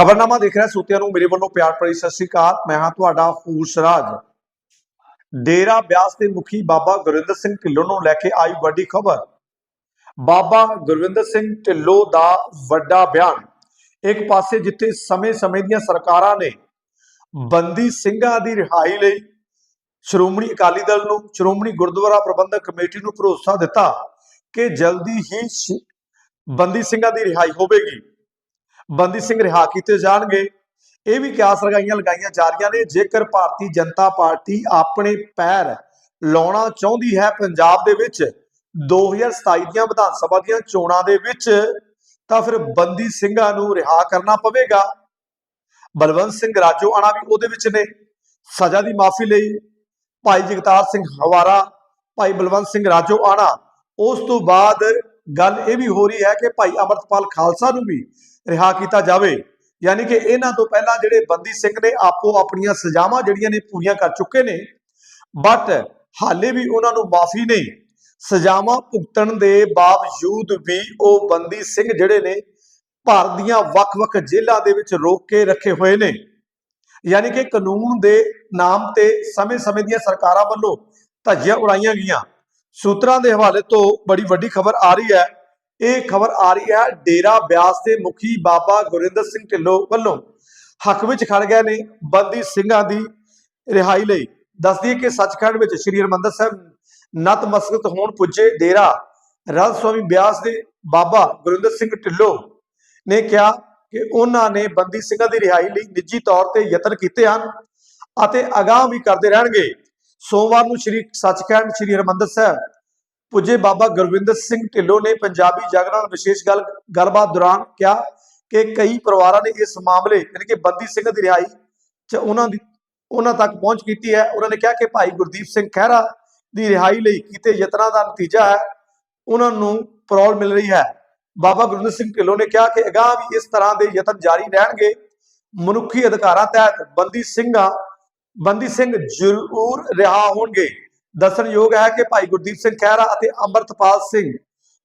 ਖਬਰਨਾਮਾ ਦੇਖ ਰਿਹਾ ਸੂਤਿਆਂ ਨੂੰ, ਮੇਰੇ ਵੱਲੋਂ ਪਿਆਰ ਭਰੀ ਸਤਿ ਸ੍ਰੀ ਅਕਾਲ। ਮੈਂ ਹਾਂ ਤੁਹਾਡਾ ਫੂਸਰਾਜ ਡੇਰਾ ਬਿਆਸ ਦੇ ਮੁਖੀ ਬਾਬਾ ਗੁਰਵਿੰਦਰ ਸਿੰਘ ਢਿੱਲੋਂ ਨੂੰ ਲੈ ਕੇ ਆਈ ਵੱਡੀ ਖਬਰ। ਬਾਬਾ ਗੁਰਵਿੰਦਰ ਸਿੰਘ ਢਿੱਲੋਂ ਦਾ ਵੱਡਾ ਬਿਆਨ। ਇੱਕ ਪਾਸੇ ਜਿੱਥੇ ਸਮੇਂ-ਸਮੇਂ ਦੀਆਂ ਸਰਕਾਰਾਂ ਨੇ ਬੰਦੀ ਸਿੰਘਾਂ ਦੀ ਰਿਹਾਈ ਲਈ ਸ਼੍ਰੋਮਣੀ ਅਕਾਲੀ ਦਲ ਨੂੰ, ਸ਼੍ਰੋਮਣੀ ਗੁਰਦੁਆਰਾ ਪ੍ਰਬੰਧਕ ਕਮੇਟੀ ਨੂੰ ਭਰੋਸਾ ਦਿੱਤਾ ਕਿ ਜਲਦੀ ਹੀ ਬੰਦੀ ਸਿੰਘਾਂ ਦੀ ਰਿਹਾਈ ਹੋਵੇਗੀ। ਬੰਦੀ ਸਿੰਘ ਰਿਹਾ ਕੀਤੇ ਜਾਣਗੇ। ਇਹ ਵੀ ਕਿਆਸ ਲਗਾਈਆਂ ਲਗਾਈਆਂ ਜਾ ਰਹੀਆਂ ਨੇ, ਜੇਕਰ ਭਾਰਤੀ ਜਨਤਾ ਪਾਰਟੀ ਆਪਣੇ ਪੈਰ ਲਾਉਣਾ ਚਾਹੁੰਦੀ ਹੈ ਪੰਜਾਬ ਦੇ ਵਿੱਚ 2027 ਦੀਆਂ ਵਿਧਾਨ ਸਭਾ ਦੀਆਂ ਚੋਣਾਂ ਦੇ ਵਿੱਚ, ਤਾਂ ਫਿਰ ਬੰਦੀ ਸਿੰਘਾਂ ਨੂੰ ਰਿਹਾ ਕਰਨਾ ਪਵੇਗਾ। ਬਲਵੰਤ ਸਿੰਘ ਰਾਜੋਆਣਾ ਵੀ ਉਹਦੇ ਵਿੱਚ ਨੇ। ਸਜ਼ਾ ਦੀ ਮਾਫੀ ਲਈ ਭਾਈ ਜਗਤਾਰ ਸਿੰਘ ਹਵਾਰਾ, ਭਾਈ ਬਲਵੰਤ ਸਿੰਘ ਰਾਜੋਆਣਾ। ਉਸ ਤੋਂ ਬਾਅਦ ਗੱਲ ਇਹ ਵੀ ਹੋ ਰਹੀ ਹੈ ਕਿ ਭਾਈ ਅਮਰਤਪਾਲ ਖਾਲਸਾ ਨੂੰ ਵੀ ਰਿਹਾ ਕੀਤਾ ਜਾਵੇ। ਯਾਨੀ ਕਿ ਇਹਨਾਂ ਤੋਂ ਪਹਿਲਾਂ ਜਿਹੜੇ ਬੰਦੀ ਸਿੰਘ ਨੇ ਆਪੋ ਆਪਣੀਆਂ ਸਜ਼ਾਵਾਂ ਜਿਹੜੀਆਂ ਨੇ ਪੂਰੀਆਂ ਕਰ ਚੁੱਕੇ ਨੇ ਬਟ ਹਾਲੇ ਵੀ ਉਹਨਾਂ ਨੂੰ ਮਾਫੀ ਨਹੀਂ। ਸਜ਼ਾਵਾਂ ਭੁਗਤਣ ਦੇ ਬਾਵਜੂਦ ਵੀ ਉਹ ਬੰਦੀ ਸਿੰਘ ਜਿਹੜੇ ਨੇ, ਭਾਰਤ ਦੀਆਂ ਵੱਖ-ਵੱਖ ਜੇਲ੍ਹਾਂ ਦੇ ਵਿੱਚ ਰੋਕ ਕੇ ਰੱਖੇ ਹੋਏ ਨੇ। ਯਾਨੀ ਕਿ ਕਾਨੂੰਨ ਦੇ ਨਾਮ ਤੇ ਸਮੇਂ-ਸਮੇਂ ਦੀਆਂ ਸਰਕਾਰਾਂ ਵੱਲੋਂ ਧੱਜੀਆਂ ਉਡਾਈਆਂ ਗਈਆਂ। ਸੂਤਰਾਂ ਦੇ ਹਵਾਲੇ ਤੋਂ ਬੜੀ ਵੱਡੀ ਖਬਰ ਆ ਰਹੀ ਹੈ ਇਹ ਖਬਰ ਆ ਰਹੀ ਹੈ ਡੇਰਾ ਬਿਆਸ ਦੇ ਮੁਖੀ ਬਾਬਾ ਗੁਰਿੰਦਰ ਸਿੰਘ ਢਿੱਲੋਂ ਵੱਲੋਂ। ਹੱਕ ਵਿੱਚ ਖੜ ਗਏ ਨੇ ਬੰਦੀ ਸਿੰਘਾਂ ਦੀ ਰਿਹਾਈ ਲਈ। ਦੱਸਦੀ ਕਿ ਸੱਚਖੰਡ ਵਿੱਚ ਸ੍ਰੀ ਹਰਿਮੰਦਰ ਸਾਹਿਬ ਨਤਮਸਤਕ ਹੋਣ ਪੁੱਜੇ ਡੇਰਾ ਰਾਜ ਸਵਾਮੀ ਬਿਆਸ ਦੇ ਬਾਬਾ ਗੁਰਿੰਦਰ ਸਿੰਘ ਢਿੱਲੋਂ ਨੇ ਕਿਹਾ ਕਿ ਉਹਨਾਂ ਨੇ ਬੰਦੀ ਸਿੰਘਾਂ ਦੀ ਰਿਹਾਈ ਲਈ ਨਿੱਜੀ ਤੌਰ ਤੇ ਯਤਨ ਕੀਤੇ ਹਨ ਅਤੇ ਅਗਾਹ ਵੀ ਕਰਦੇ ਰਹਿਣਗੇ। ਸੋਮਵਾਰ ਨੂੰ ਸ੍ਰੀ ਸੱਚਖੰਡ ਸ੍ਰੀ ਹਰਿਮੰਦਰ ਸਾਹਿਬ ਪੁੱਜੇ ਬਾਬਾ ਗੁਰਵਿੰਦਰ ਸਿੰਘ ਢਿੱਲੋਂ ਨੇ ਪੰਜਾਬੀ ਜਾਗਰਣ ਵਿਸ਼ੇਸ਼ ਗੱਲ, ਗੱਲਬਾਤ ਦੌਰਾਨ ਕਿਹਾ ਕਿ ਕਈ ਪਰਿਵਾਰਾਂ ਨੇ ਇਸ ਮਾਮਲੇ, ਯਾਨੀ ਕਿ ਬੰਦੀ ਸਿੰਘ ਦੀ ਰਿਹਾਈ ਚ ਉਹਨਾਂ ਦੀ, ਉਹਨਾਂ ਤੱਕ ਪਹੁੰਚ ਕੀਤੀ ਹੈ। ਉਹਨਾਂ ਨੇ ਕਿਹਾ ਕਿ ਭਾਈ ਗੁਰਦੀਪ ਸਿੰਘ ਖਹਿਰਾ ਦੀ ਰਿਹਾਈ ਲਈ ਕੀਤੇ ਯਤਨਾਂ ਦਾ ਨਤੀਜਾ ਹੈ। ਉਹਨਾਂ ਨੂੰ ਪਰੋਲ ਮਿਲ ਰਹੀ ਹੈ। ਬਾਬਾ ਗੁਰਵਿੰਦਰ ਸਿੰਘ ਢਿੱਲੋਂ ਨੇ ਕਿਹਾ ਕਿ ਅਗਾਹ ਵੀ ਇਸ ਤਰ੍ਹਾਂ ਦੇ ਯਤਨ ਜਾਰੀ ਰਹਿਣਗੇ। ਮਨੁੱਖੀ ਅਧਿਕਾਰਾਂ ਤਹਿਤ ਬੰਦੀ ਸਿੰਘਾਂ, ਬੰਦੀ ਸਿੰਘ ਜ਼ਰੂਰ ਰਿਹਾ ਹੋਣਗੇ। ਦੱਸਣਯੋਗ ਹੈ ਕਿ ਭਾਈ ਗੁਰਦੀਪ ਸਿੰਘ ਖਹਿਰਾ ਅਤੇ ਅੰਮ੍ਰਿਤਪਾਲ ਸਿੰਘ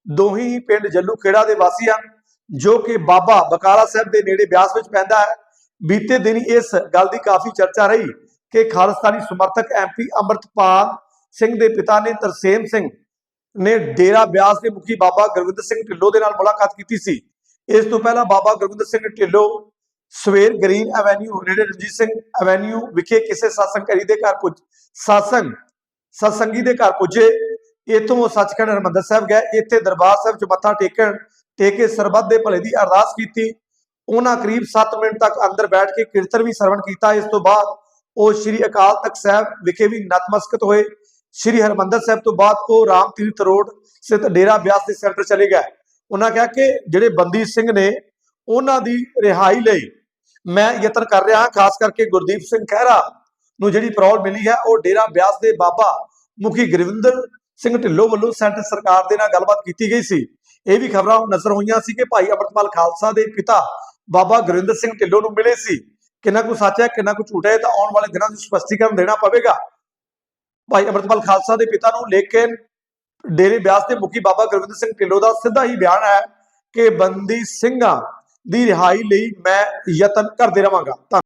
ਦੋਹੀ ਹੀ ਪਿੰਡ ਜੱਲੂ ਖੇੜਾ ਦੇ ਵਾਸੀ ਹਨ, ਜੋ ਕਿ ਬਾਬਾ ਬਕਾਲਾ ਸਾਹਿਬ ਦੇ ਨੇੜੇ ਬਿਆਸ ਵਿੱਚ ਪੈਂਦਾ ਹੈ। ਬੀਤੇ ਦਿਨ ਇਸ ਗੱਲ ਦੀ ਕਾਫੀ ਚਰਚਾ ਰਹੀ ਕਿ ਖਾਲਿਸਤਾਨੀ ਸਮਰਥਕ ਐਮਪੀ ਅੰਮ੍ਰਿਤਪਾਲ ਸਿੰਘ ਦੇ ਪਿਤਾ ਨੇ ਤਰਸੇਮ ਸਿੰਘ ਨੇ ਡੇਰਾ ਬਿਆਸ ਦੇ ਮੁਖੀ ਬਾਬਾ ਗੁਰਵਿੰਦਰ ਸਿੰਘ ਢਿੱਲੋਂ ਦੇ ਨਾਲ ਮੁਲਾਕਾਤ ਕੀਤੀ ਸੀ। ਇਸ ਤੋਂ ਪਹਿਲਾਂ ਬਾਬਾ ਗੁਰਵਿੰਦਰ ਸਿੰਘ ਢਿੱਲੋਂ ਸਵੇਰ ਗ੍ਰੀਨ ਐਵੇਨਿਊ, ਨੇੜੇ ਰਣਜੀਤ ਸਿੰਘ ਐਵੇਨਿਊ ਵਿਖੇ ਕਿਸੇ ਸਾਸੰਗ ਘਰੀ ਦੇ ਘਰ ਪੁੱਜ, ਸਾਸੰਗ ਸਤਸੰਗੀ ਦੇ ਘਰ ਪੁੱਜੇ। ਇਥੋਂ ਉਹ ਸੱਚਖੰਡ ਹਰਿਮੰਦਰ ਸਾਹਿਬ ਗਏ। ਇੱਥੇ ਦਰਬਾਰ ਸਾਹਿਬ 'ਚ ਮੱਥਾ ਟੇਕਣ, ਟੇਕੇ ਸਰਬੱਤ ਦੇ ਭਲੇ ਦੀ ਅਰਦਾਸ ਕੀਤੀ। ਉਹਨਾਂ ਕਰੀਬ 7 ਮਿੰਟ ਤੱਕ ਅੰਦਰ ਬੈਠ ਕੇ ਕੀਰਤਨ ਵੀ ਸਰਵਣ ਕੀਤਾ। ਇਸ ਤੋਂ ਬਾਅਦ ਉਹ ਸ੍ਰੀ ਅਕਾਲ ਤਖਤ ਸਾਹਿਬ ਵਿਖੇ ਵੀ ਨਤਮਸਕਤ ਹੋਏ। ਸ੍ਰੀ ਹਰਿਮੰਦਰ ਸਾਹਿਬ ਤੋਂ ਬਾਅਦ ਉਹ ਰਾਮ ਤੀਰਥ ਰੋਡ ਸਥਿਤ ਡੇਰਾ ਬਿਆਸ ਦੇ ਸੈਂਟਰ ਚਲੇ ਗਏ। ਉਹਨਾਂ ਕਿਹਾ ਕਿ ਜਿਹੜੇ ਬੰਦੀ ਸਿੰਘ ਨੇ, ਉਹਨਾਂ ਦੀ ਰਿਹਾਈ ਲਈ ਮੈਂ ਯਤਨ ਕਰ ਰਿਹਾ ਹਾਂ। ਖਾਸ ਕਰਕੇ ਗੁਰਦੀਪ ਸਿੰਘ ਖਹਿਰਾ ਨੂੰ ਜਿਹੜੀ ਪਰੌਲ ਮਿਲੀ ਹੈ, ਉਹ ਡੇਰਾ ਬਿਆਸ ਦੇ ਬਾਬਾ ਮੁਖੀ ਗੁਰਵਿੰਦਰ ਸਿੰਘ ਢਿੱਲੋਂ ਵੱਲੋਂ ਸੈਂਟਰ ਸਰਕਾਰ ਦੇ ਨਾਲ ਗੱਲਬਾਤ ਕੀਤੀ ਗਈ ਸੀ। ਇਹ ਵੀ ਖਬਰਾਂ ਨਜ਼ਰ ਹੋਈਆਂ ਸੀ ਕਿ ਭਾਈ ਅਮਰਤਪਾਲ ਖਾਲਸਾ ਦੇ ਪਿਤਾ ਬਾਬਾ ਗੁਰਿੰਦਰ ਸਿੰਘ ਢਿੱਲੋਂ ਨੂੰ ਮਿਲੇ ਸੀ। ਕਿੰਨਾ ਕੁ ਸੱਚ ਹੈ, ਕਿੰਨਾ ਕੁ ਝੂਠ ਹੈ ਤਾਂ ਆਉਣ ਵਾਲੇ ਦਿਨਾਂ ਵਿੱਚ ਸਪਸ਼ਟੀਕਰਨ ਦੇਣਾ ਪਵੇਗਾ। ਭਾਈ ਅਮਰਤਪਾਲ ਖਾਲਸਾ ਦੇ ਪਿਤਾ ਨੂੰ ਲੇਕਿਨ ਡੇਰੇ ਬਿਆਸ ਦੇ ਮੁਖੀ ਬਾਬਾ ਗੁਰਵਿੰਦਰ ਸਿੰਘ ਢਿੱਲੋਂ ਦਾ ਸਿੱਧਾ ਹੀ ਬਿਆਨ ਹੈ ਕਿ ਬੰਦੀ ਸਿੰਘਾਂ ਦੀ ਰਿਹਾਈ ਲਈ ਮੈਂ ਯਤਨ ਕਰਦੇ ਰਵਾਂਗਾ। ਧੰਨ-